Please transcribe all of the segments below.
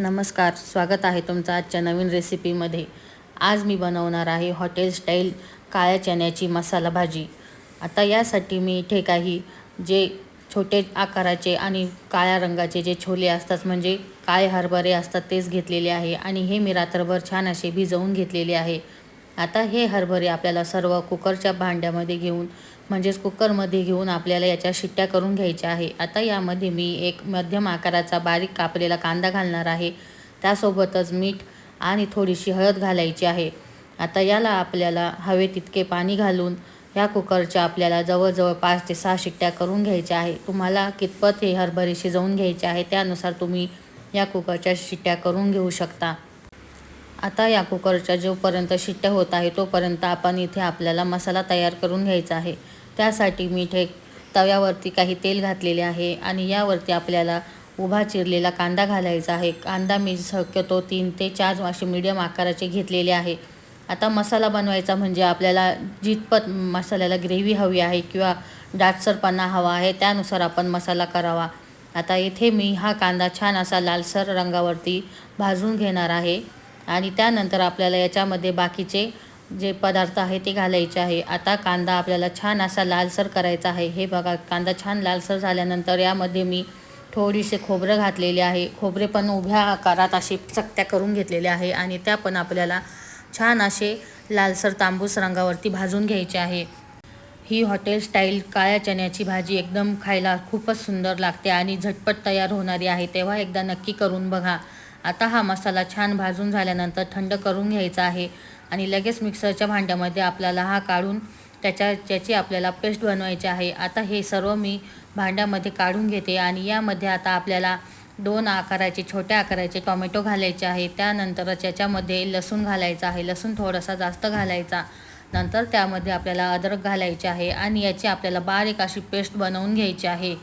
नमस्कार स्वागत आहे तुमचं आजच्या नवीन रेसिपीमध्ये. आज मी बनवणार आहे हॉटेल स्टाईल काळ्या चण्याची मसाला भाजी. आता यासाठी मी इथे काही जे छोटे आकाराचे आणि काळ्या रंगाचे जे छोले असतात म्हणजे काळे हरभरे असतात तेच घेतलेले आहे आणि हे मी रात्रभर छान असे भिजवून घेतलेले आहे. आता हे हरभरे आपल्याला सर्व कुकरच्या भांड्यामध्ये घेऊन म्हणजेच कुकरमध्ये घेऊन आपल्याला याच्या शिट्ट्या करून घ्यायच्या आहे. आता यामध्ये मी एक मध्यम आकाराचा बारीक कापलेला कांदा घालणार आहे. त्यासोबतच मीठ आणि थोडीशी हळद घालायची आहे. आता याला आपल्याला हवे तितके पाणी घालून या कुकरच्या आपल्याला जवळजवळ पाच ते सहा शिट्ट्या करून घ्यायच्या आहे. तुम्हाला कितपत हे हरभरे शिजवून घ्यायचे आहे त्यानुसार तुम्ही या कुकरच्या शिट्ट्या करून घेऊ शकता. आता या कुकरच्या जोपर्यंत शिट्ट्या होत आहे तोपर्यंत आपण इथे आपल्याला मसाला तयार करून घ्यायचा आहे. त्यासाठी मी ठे तव्यावरती काही तेल घातलेले आहे आणि यावरती आपल्याला उभा चिरलेला कांदा घालायचा आहे. कांदा मी शक्यतो तीन ते चार असे मीडियम आकाराचे घेतलेले आहे. आता मसाला बनवायचा म्हणजे आपल्याला जितपत मसाल्याला ग्रेव्ही हवी आहे किंवा डाटसरपणा हवा आहे त्यानुसार आपण मसाला करावा. आता इथे मी हा कांदा छान असा लालसर रंगावरती भाजून घेणार आहे. आणि त्यानंतर आपल्याला याच्यामध्ये बाकीचे जे पदार्थ आहे ते घालायचे आहे. आता कांदा आपल्याला छान असा लालसर करायचा आहे. हे बघा कांदा छान लालसर झाल्यानंतर यामध्ये मी थोडीसे खोबरं घातलेले आहे. खोबरे पण उभ्या आकारात असे चकत्या करून घेतलेले आहे आणि त्या पण आपल्याला छान असे लालसर तांबूस रंगावरती भाजून घ्यायचे आहे. ही हॉटेल स्टाईल काळ्या चण्याची भाजी एकदम खायला खूपच सुंदर लागते आणि झटपट तयार होणारी आहे. तेव्हा एकदा नक्की करून बघा. आता हा मसाला छान भाजून झाल्यानंतर थंड करून घ्यायचा आहे आणि लगेच मिक्सरच्या भांड्यामध्ये आपल्याला हा काढून त्याच्या त्याची आपल्याला पेस्ट बनवायची आहे. आता हे सर्व मी भांड्यामध्ये काढून घेते आणि यामध्ये आता आपल्याला दोन आकाराचे छोट्या आकाराचे टॉमॅटो घालायचे आहे. त्यानंतरच याच्यामध्ये लसूण घालायचा आहे. लसूण थोडासा जास्त घालायचा. नंतर त्यामध्ये आपल्याला अद्रक घालायचे आहे आणि याची आपल्याला बारीक अशी पेस्ट बनवून घ्यायची आहे.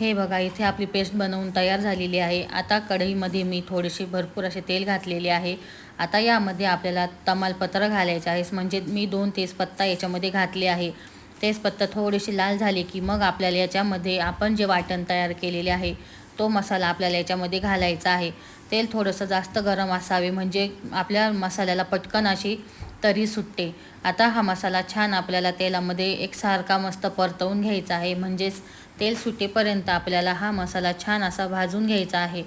हे बघा इथे आपली पेस्ट बनवून तयार झालेली आहे. आता कढईमध्ये मी थोडेसे भरपूर असे तेल घातलेले आहे. आता यामध्ये आपल्याला तमालपत्र घालायचे आहेस म्हणजे मी दोन तेजपत्ता याच्यामध्ये घातले आहे. तेजपत्ता थोडेसे लाल झाले की मग आपल्याला याच्यामध्ये आपण जे वाटण तयार केलेले आहे तो मसाला आपल्याला याच्यामध्ये घालायचा आहे. तेल थोडंसं जास्त गरम असावे. म्हणजे आपल्या मसाल्याला पटकन अशी तरी सुटते. आता हा मसाला छान आपल्याला तेलामध्ये एकसारखा मस्त परतवून घ्यायचा आहे. म्हणजेच तेल सुटेपर्यंत आपल्याला हा मसाला छान असा भाजून घ्यायचा आहे.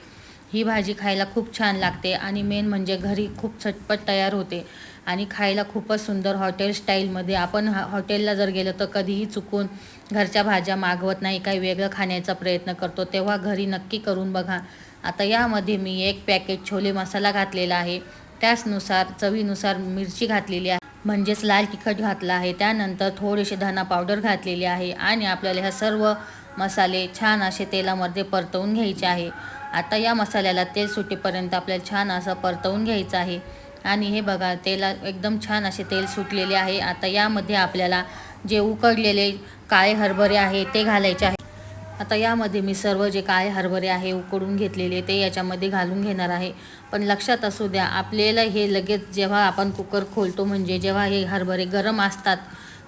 ही भाजी खायला खूप छान लागते आणि मेन म्हणजे घरी खूप झटपट तयार होते आणि खायला खूपच सुंदर हॉटेल स्टाईलमध्ये आपण हॉटेलला जर गेलो तर कधीही चुकून घरच्या भाज्या मागवत नाही काही वेगळं खाण्याचा प्रयत्न करतो तेव्हा घरी नक्की करून बघा. आता यामध्ये मी एक पॅकेट छोले मसाला घातलेला आहे. त्याचनुसार चवीनुसार मिरची घातलेली आहे. म्हणजेच लाल तिखट घातला आहे. त्यानंतर थोडेसे धना पावडर घातलेली आहे आणि आपल्याला ह्या सर्व मसाले छान असे तेलामध्ये परतवून घ्यायचे आहे. आता या मसाल्याला तेल सुटेपर्यंत आपल्याला छान असं परतवून घ्यायचं आहे. आणि हे बघा तेला एकदम छान असे तेल सुटलेले आहे. आता यामध्ये आपल्याला जे उकडलेले काळे हरभरे आहे ते घालायचे आहे. आता यामध्ये मी सर्व जे काय हरभरे आहे उकडून घेतलेले ते याच्यामध्ये घालून घेणार आहे. पण लक्षात असू द्या आपल्याला हे लगेच जेव्हा आपण कुकर खोलतो म्हणजे जेव्हा हे हरभरे गरम असतात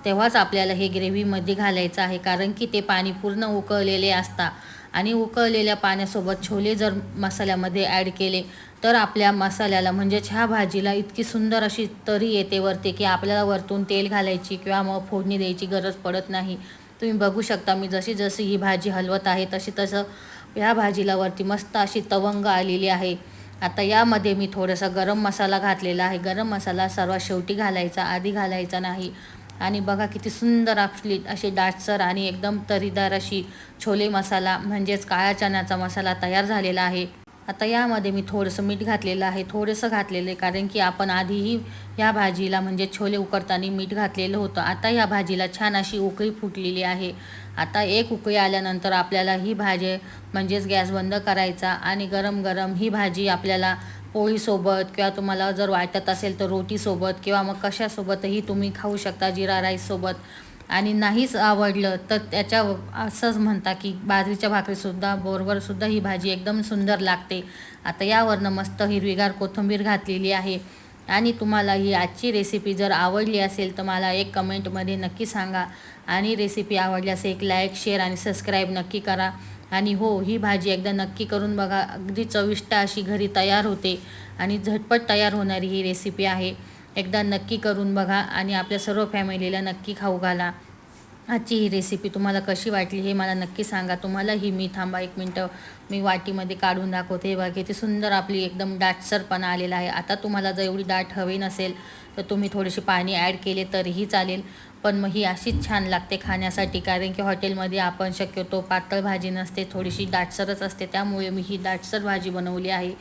तेव्हाच आपल्याला हे ग्रेव्हीमध्ये घालायचं आहे. कारण की ते पाणी पूर्ण उकळलेले असतात आणि उकळलेल्या पाण्यासोबत छोले जर मसाल्यामध्ये ॲड केले तर आपल्या मसाल्याला म्हणजेच ह्या भाजीला इतकी सुंदर अशी तरी येते वरती की आपल्याला वरतून तेल घालायची किंवा मग फोडणी द्यायची गरज पडत नाही. तुम्ही बघू शकता मी जशी जशी ही भाजी हलवत आहे तशी तसं या भाजीला वरती मस्त अशी तवंग आलेली आहे. आता यामध्ये मी थोडासा गरम मसाला घातलेला आहे. गरम मसाला सर्वात शेवटी घालायचा आधी घालायचा नाही. आणि बघा किती सुंदर आपली अशी डाटसर आणि एकदम तरीदार अशी छोले मसाला म्हणजेच काळ्या चण्याचा मसाला तयार झालेला आहे. आता यामध्ये मी थोडंसं मीठ घातलेलं आहे थोडंसं घातलेलं आहे कारण की आपण आधीही या भाजीला म्हणजे छोले उकडताना मीठ घातलेलं होतं. आता या भाजीला छान अशी उकळी फुटलेली आहे. आता एक उकळी आल्यानंतर आपल्याला ही भाजी म्हणजेच गॅस बंद करायचा आणि गरम गरम ही भाजी आपल्याला पोळीसोबत किंवा तुम्हाला जर वाटत असेल तर रोटीसोबत किंवा मग कशासोबतही तुम्ही खाऊ शकता जिरा राईससोबत. आणि नाहीच आवडलं तर त्याच्या असंच म्हणता की बाजरीच्या भाकरीसुद्धा बरोबरसुद्धा ही भाजी एकदम सुंदर लागते. आता यावरनं मस्त हिरवीगार कोथिंबीर घातलेली आहे. आणि तुम्हाला ही आजची रेसिपी जर आवडली असेल तर मला एक कमेंटमध्ये नक्की सांगा. आणि रेसिपी आवडल्यास एक लाईक शेअर आणि सबस्क्राईब नक्की करा. आणि हो ही भाजी एकदा नक्की करून बघा. अगदी चविष्ट अशी घरी तयार होते. आणि झटपट तयार होणारी ही रेसिपी आहे. एकदा नक्की करून बघा आणि आपल्या सर्व फॅमिलीला नक्की खाऊ घाला. आजची ही रेसिपी तुम्हाला कशी वाटली हे मला नक्की सांगा. तुम्हाला ही मी थांबा एक मिनटं. मी वाटीमध्ये काढून दाखवते. हे बघा किती सुंदर आपली एकदम दाटसरपणा आलेला आहे. आता तुम्हाला जर एवढी दाट हवी नसेल तर तुम्ही थोडेसे पाणी ॲड केले तरीही चालेल. पण मग ही अशीच छान लागते खाण्यासाठी कारण की हॉटेलमध्ये आपण शक्यतो पातळ भाजी नसते थोडीशी दाटसरच असते. त्यामुळे मी ही दाटसर भाजी बनवली आहे.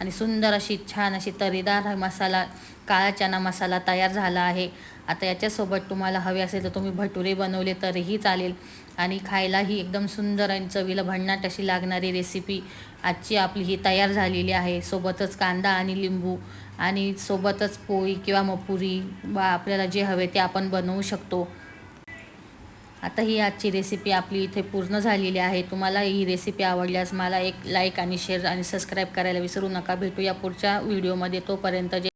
आणि सुंदर अशी छान अशी तरीदार मसाला काळा चना मसाला तयार झाला आहे. आता याच्यासोबत तुम्हाला हवे असेल तर तुम्ही भटुरे बनवले तरीही चालेल. आणि खायलाही एकदम सुंदर आणि चवीला भन्नाट अशी लागणारी रेसिपी आजची आपली ही तयार झालेली आहे. सोबतच कांदा आणि लिंबू आणि सोबतच पोळी किंवा मपुरी पुरी वा आपल्याला जे हवे ते आपण बनवू शकतो. आता ही आजची रेसिपी आपली इथे पूर्ण झालेली आहे. तुम्हाला ही रेसिपी आवडल्यास मला एक लाईक आणि शेअर आणि सबस्क्राईब करायला विसरू नका. भेटूया पुढच्या व्हिडिओमध्ये तोपर्यंत जे